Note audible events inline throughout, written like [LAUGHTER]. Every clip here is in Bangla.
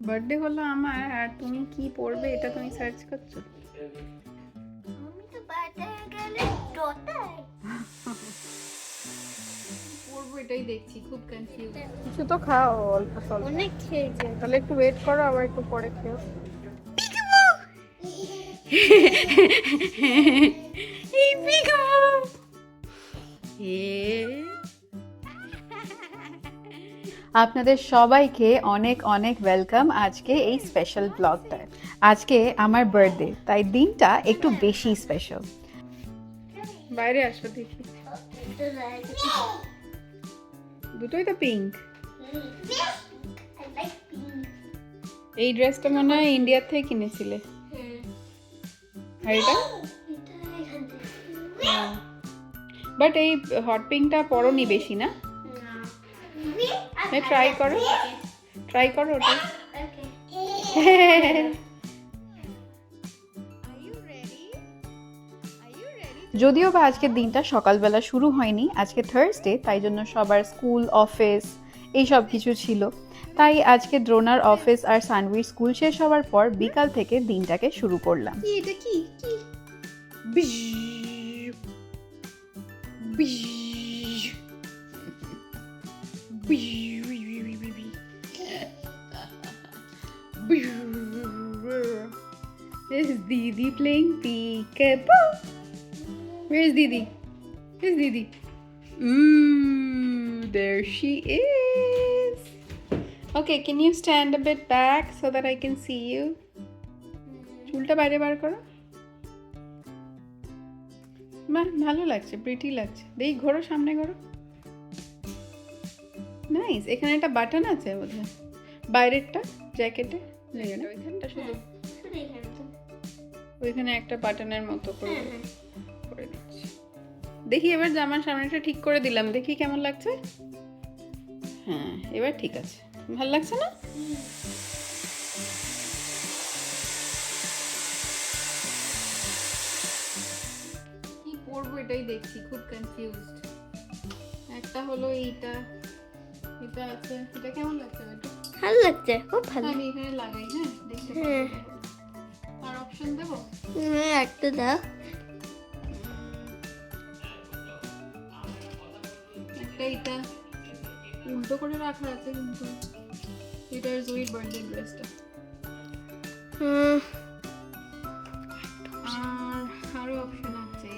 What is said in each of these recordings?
বার্থডে হলো আমার আর তুমি কি পড়বে এটা তুমি সার্চ করছ? আমি তো বার্থডে গেলে পড়ব এটাই দেখছি খুব কনফিউজ কিছু তো খাও অল্প স্বল্প। অনেক খেয়েছে তাহলে একটু ওয়েট করো আবার একটু পরে খেও। [LAUGHS] এই পিকাবু! [LAUGHS] আপনাদের সবাইকে অনেক অনেক ওয়েলকাম আজকে এই স্পেশাল ব্লগটায় আজকে আমার বার্থডে তাই দিনটা একটু বেশি স্পেশাল বাইরে আসো দেখি। দুটোই তো পিঙ্ক এই ড্রেসটা মনে হয় ইন্ডিয়ার থেকে কিনেছিলে। আর এটা বাট এই হট পিঙ্কটা পরনি বেশি না? ট্রাই করো ট্রাই করো ওটা যদিও বা আজকের দিনটা সকালবেলা শুরু হয়নি আজকে থার্সডে তাই জন্য সবার স্কুল অফিস এই সব কিছু ছিল। তাই আজকে দ্রোনার অফিস আর সানভির স্কুল শেষ হওয়ার পর বিকাল থেকে দিনটাকে শুরু করলাম। কি এটা কি? কি? Is Didi playing peekaboo? Where's Didi? Where's Didi? Ooh, there she is. Okay, can you stand a bit back so that I can see you? চুলটা বাইরে বার করো বাহ ভালো লাগছে প্রিটি লাগছে দেখি ঘোরো সামনে ঘোরো নাইস এখানে একটা বাটন আছে বোধহয় বাইরেরটা জ্যাকেটে ওইখানটা শুধু। তো ওইখানে একটা বাটনের মতো করে হ্যাঁ, হ্যাঁ। করে দিচ্ছি দেখি এবার জামার সামনেটা ঠিক করে দিলাম দেখি কেমন লাগছে? হ্যাঁ এবার ঠিক আছে। ভালো লাগছে না? কি পরবো এটাই দেখছি খুব কনফিউজড একটা হলো এইটা এটা আছে এটা কেমন লাগছে ভালো লাগছে খুব ভালো। আমি এখানে লাগাই হ্যাঁ দেখতে হ্যাঁ। আর অপশন দেবো? হ্যাঁ একটা দাও। একটা এটা উল্টো করে রাখা আছে কিন্তু এটার জুইর বার্থডে ড্রেসটা হুম। আর আরও অপশন আছে।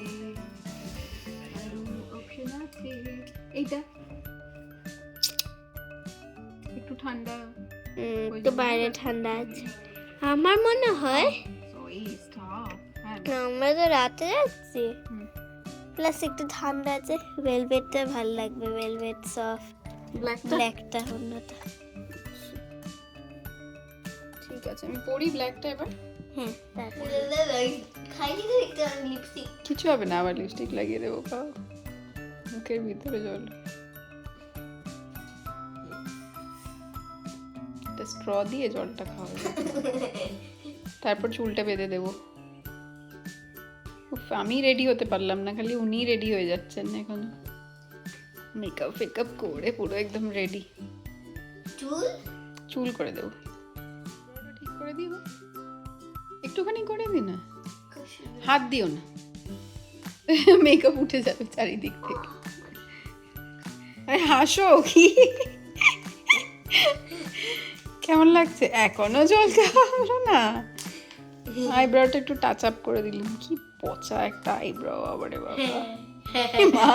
আরও অপশন আছে। এইটা? ঠান্ডা। হুম, একটু বাইরে ঠান্ডা আছে। আমার মনে হয় হ্যাঁ। আমরা তো রাতে যাচ্ছি। প্লাস একটু ঠান্ডা আছে ভেলভেটটা ভালো লাগবে ভেলভেট সফট ব্ল্যাকটা অন্যটা। ঠিক আছে আমি পরি ব্ল্যাকটা এবার। হ্যাঁ খাইনি তো লিপস্টিক কিছু হবে না আবার লিপস্টিক লাগিয়ে দেবো খাও। মুখের ভিতরে জল। একটা স্ট্র দিয়ে জলটা খাওয়া তারপর চুলটা বেঁধে দেবো। উফ, আমি রেডি হতে পারলাম না খালি উনি রেডি হয়ে যাচ্ছেন এখন। মেকআপ ফেকআপ করে পুরো একদম রেডি চুল? চুল করে দেবো। ঠিক করে দিব একটুখানি করে দি না। হাত দিও না। [LAUGHS] মেকআপ উঠে যাবে চারিদিক থেকে। আরে হাসো কি? কেমন লাগছে? এখনও জল খাওয়ালো না। আইব্রোটা একটু টাচ আপ করে দিলাম। কি পচা একটা আইব্রো আবারে বাবা। এ মা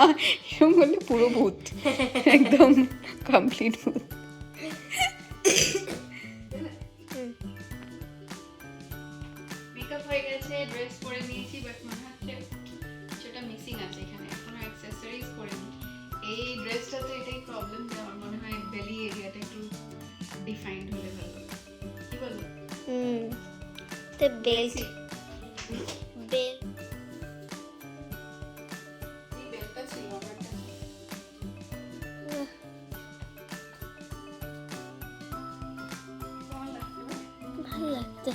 এরকম করলে পুরো ভূত। একদম কমপ্লিট ভূত। হয়ে গেছে ড্রেস পরে নিয়েছি বাট মনে হচ্ছে সেটা মিসিং আছে এখানে। এখনও অ্যাক্সেসরিজ পরিনি। এই ড্রেসটা তো এটাই প্রবলেম যে আমার ডিফাইন্ড হলে ভালো। কি বলো হুম তো বেল্ট বেল্ট? ভালো লাগছে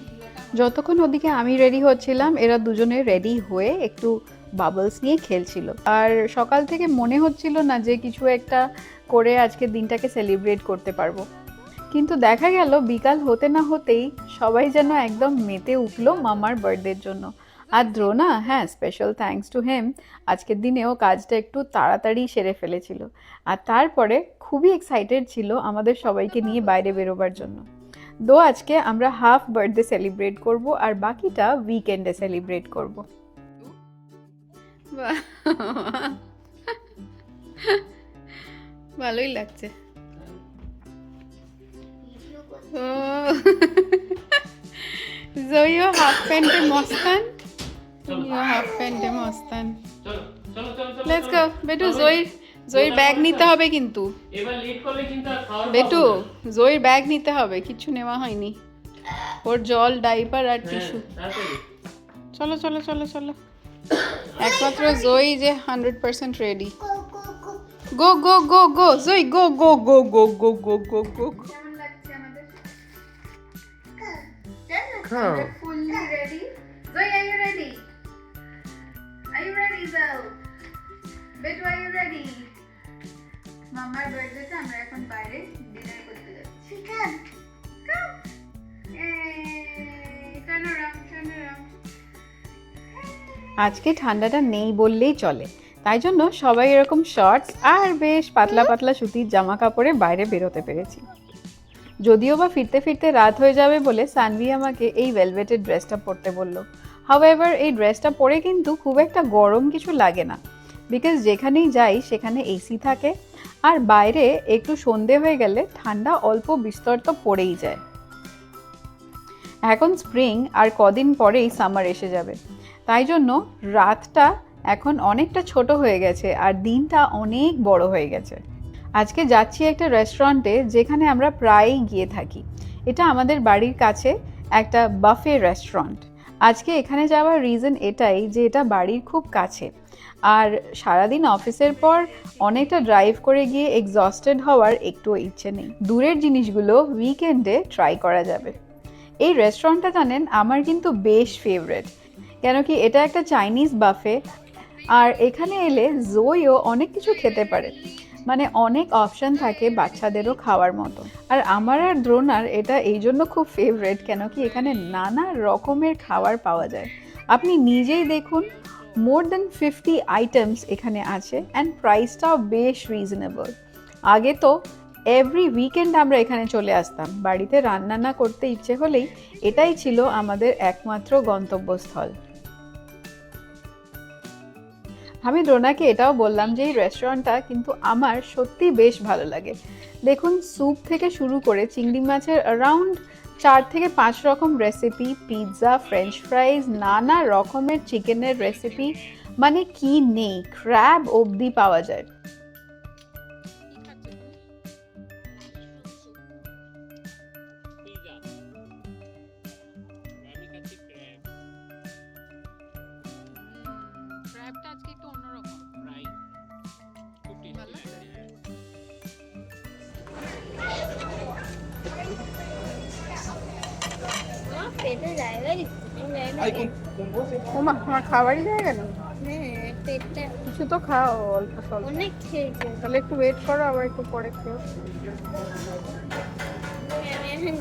ঢিলাটা যতক্ষণ ওদিকে আমি রেডি হচ্ছিলাম এরা দুজনে রেডি হয়ে একটু বাবলস নিয়ে খেলছিল। আর সকাল থেকে মনে হচ্ছিল না যে কিছু একটা করে আজকে দিনটাকে সেলিব্রেট করতে পারব। কিন্তু দেখা গেল, বিকাল হতে না হতেই সবাই যেন একদম মেতে উঠল মামার বার্থডের জন্য। আর দ্রোনা হ্যাঁ স্পেশাল থ্যাঙ্কস টু হেম আজকের দিনেও কাজটা একটু তাড়াতাড়ি সেরে ফেলেছিল। আর তারপরে খুবই এক্সাইটেড ছিল আমাদের সবাইকে নিয়ে বাইরে বেরোবার জন্য। দো আজকে আমরা হাফ বার্থডে সেলিব্রেট করব আর বাকিটা উইকেন্ডে সেলিব্রেট করব। ভালোই লাগছে। ও, জয়ও হাফ প্যান্টে মস্তান, তুমিও হাফ প্যান্টে মস্তান। লেটস গো বেটু জয়ীর জয়ীর ব্যাগ নিতে হবে কিন্তু। বেটু। জয়ীর ব্যাগ নিতে হবে কিছু নেওয়া হয়নি। ওর জল ডাইপার আর টিস্যু চলো চলো চলো চলো। একমাত্র জয়ী যে hundred percent ready go go go go Joyee go go go go go go go go. Ready Joy are you ready are you ready যাও বেটু আর ইউ রেডি মামার বার্থডেতে আমরা এখন বাইরে ডিনার করতে যাচ্ছি। Come. Yay. Turn around, turn around. আজকে ঠান্ডাটা নেই বললেই চলে। তাই জন্য সবাই এরকম শর্টস আর বেশ পাতলা পাতলা সুতির জামা কাপড়ে বাইরে বেরোতে পেরেছি। যদিও বা ফিরতে ফিরতে রাত হয়ে যাবে বলে সানভি আমাকে এই ভেলভেটের ড্রেসটা পরতে বলল। হাওয়েভার এই ড্রেসটা পরে কিন্তু খুব একটা গরম কিছু লাগে না। বিকজ যেখানেই যাই, সেখানে এসি থাকে। আর বাইরে একটু সন্ধে হয়ে গেলে ঠান্ডা অল্প বিস্তর তো পড়েই যায়। এখন স্প্রিং আর কদিন পরেই সামার এসে যাবে। তাই জন্য রাতটা এখন অনেকটা ছোট হয়ে গেছে আর দিনটা অনেক বড় হয়ে গেছে। আজকে যাচ্ছি একটা রেস্টুরেন্টে যেখানে আমরা প্রায়ই গিয়ে থাকি। এটা আমাদের বাড়ির কাছে একটা বাফে রেস্টুরেন্ট আজকে এখানে যাওয়ার রিজন এটাই যে এটা বাড়ির খুব কাছে। আর সারাদিন অফিসের পর অনেকটা ড্রাইভ করে গিয়ে এক্সস্টেড হওয়ার একটুও ইচ্ছে নেই। দূরের জিনিসগুলো উইকেন্ডে ট্রাই করা যাবে। এই রেস্টুরেন্টটা জানেন, আমার কিন্তু বেশ ফেভারেট কেন কি এটা একটা চাইনিজ বাফে আর এখানে এলে জয়ও অনেক কিছু খেতে পারে। মানে অনেক অপশন থাকে বাচ্চাদেরও খাওয়ার মতো। আর আমার আর দ্রোনার এটা এই জন্য খুব ফেভারেট কেন কি এখানে নানা রকমের খাবার পাওয়া যায়। আপনি নিজেই দেখুন মোর দেন ফিফটি আইটেমস এখানে আছে অ্যান্ড প্রাইসটাও বেশ রিজনেবল আগে তো এভরি উইকেন্ড আমরা এখানে চলে আসতাম, বাড়িতে রান্না না করতে ইচ্ছে হলেই এটাই ছিল আমাদের একমাত্র গন্তব্যস্থল। আমি দ্রোনাকে এটাও বললাম যে এই রেস্টুরেন্টটা কিন্তু আমার সত্যি বেশ ভালো লাগে। দেখুন স্যুপ থেকে শুরু করে চিংড়ি মাছের অ্যারাউন্ড চার থেকে পাঁচ রকম রেসিপি পিৎজা ফ্রেঞ্চ ফ্রাইজ নানা রকমের চিকেনের রেসিপি মানে কি নেই ক্র্যাব অবধি পাওয়া যায়। পেটে জায়গা ওমা আমার খাবারই জায়গা নেই হ্যাঁ পেটটা। কিছু তো খাও অল্প স্বল্প। অনেক খেয়েছে। তাহলে একটু ওয়েট করো আবার একটু পরে খেও আমি এখন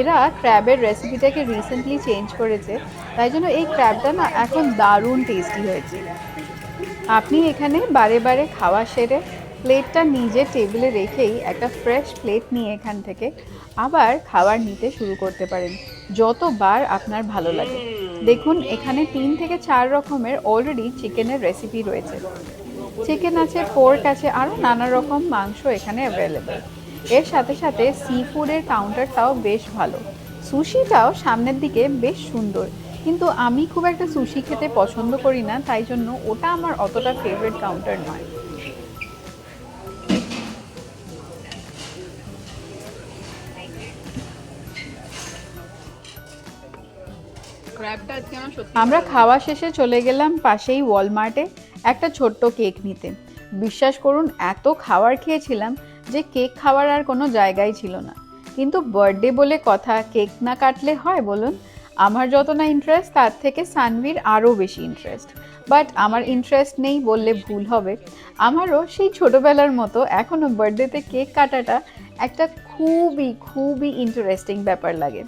এরা ক্র্যাবের রেসিপিটাকে রিসেন্টলি চেঞ্জ করেছে, তাই জন্য এই ক্র্যাবটা না এখন দারুণ টেস্টি হয়েছে। আপনি এখানে বারে বারে খাওয়া সেরে প্লেটটা নিজে টেবিলে রেখেই একটা ফ্রেশ প্লেট নিয়ে এখান থেকে আবার খাবার নিতে শুরু করতে পারেন, যতবার আপনার ভালো লাগে। দেখুন, এখানে তিন থেকে চার রকমের অলরেডি চিকেনের রেসিপি রয়েছে। চিকেন আছে পোর্ক আছে আরও নানা রকম মাংস এখানে অ্যাভেলেবেল এর সাথে সাথে সি ফুডের কাউন্টারটাও বেশ ভালো। সুশিটাও সামনের দিকে বেশ সুন্দর। কিন্তু আমি খুব একটা সুশি খেতে পছন্দ করি না তাই জন্য ওটা আমার অতটা ফেভারিট কাউন্টার নয়। আমরা খাওয়া শেষে চলে গেলাম পাশেই ওয়ালমার্টে একটা ছোট্ট কেক নিতে। বিশ্বাস করুন এত খাবার খেয়েছিলাম যে কেক খাওয়ার আর কোনো জায়গাই ছিল না। কিন্তু বার্থডে বলে কথা কেক না কাটলে হয় বলুন? আমার যত না ইন্টারেস্ট তার থেকে সানভির আরও বেশি ইন্টারেস্ট বাট আমার ইন্টারেস্ট নেই বললে ভুল হবে। আমারও সেই ছোটোবেলার মতো এখনও বার্থডেতে কেক কাটাটা একটা খুবই খুবই ইন্টারেস্টিং ব্যাপার লাগে।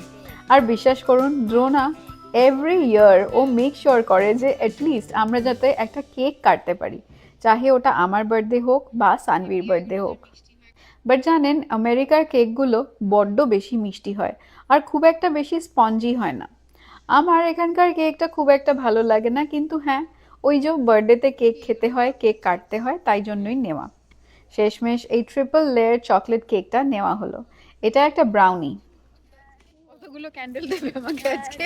আর বিশ্বাস করুন দ্রোনা এভরি ইয়ার ও মেক শিওর করে যে অ্যাটলিস্ট আমরা যাতে একটা কেক কাটতে পারি। চাহে ওটা আমার বার্থডে হোক বা সানভির বার্থডে হোক। বাট জানেন আমেরিকার কেকগুলো বড্ড বেশি মিষ্টি হয় আর খুব একটা বেশি স্পঞ্জি হয় না। আমার এখানকার কেকটা খুব একটা ভালো লাগে না কিন্তু হ্যাঁ ওই যে বার্থডেতে কেক খেতে হয় কেক কাটতে হয় তাই জন্যই নেওয়া। শেষমেশ এই ট্রিপল লেয়ার চকলেট কেকটা নেওয়া হলো। এটা একটা ব্রাউনি কতগুলো ক্যান্ডেল দেবে আমাকে আজকে?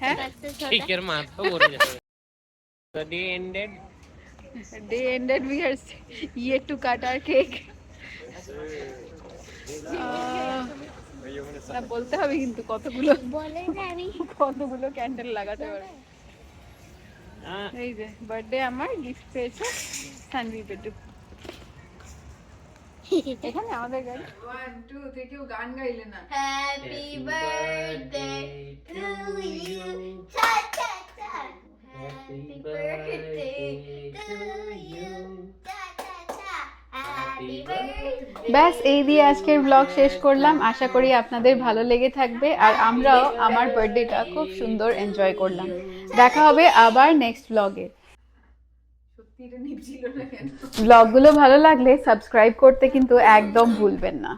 হ্যাঁ? ছটা। কেকের মাথা ভরে যাবে The day ended. we are yet to cut our cake. না, বলতে হবে কিন্তু কতগুলো বলে কতগুলো ক্যান্ডেল লাগাতে পারে Ah, এই যে বার্থডে আমার গিফট পেয়েছে সানভি পেটু এখানে আমাদের গাড়ি। ওয়ান টু থ্রি কেউ গান গাইলে না। হ্যাপি বার্থডে টু ইউ টা টা হ্যাপি বার্থডে ব্যাস এই দিয়ে আজকের ব্লগ শেষ করলাম। আশা করি আপনাদের ভালো লেগে থাকবে। আর আমরাও আমার বার্থডেটা খুব সুন্দর এনজয় করলাম। দেখা হবে আবার নেক্সট ব্লগে ব্লগগুলো ভালো লাগলে সাবস্ক্রাইব করতে কিন্তু একদম ভুলবেন না।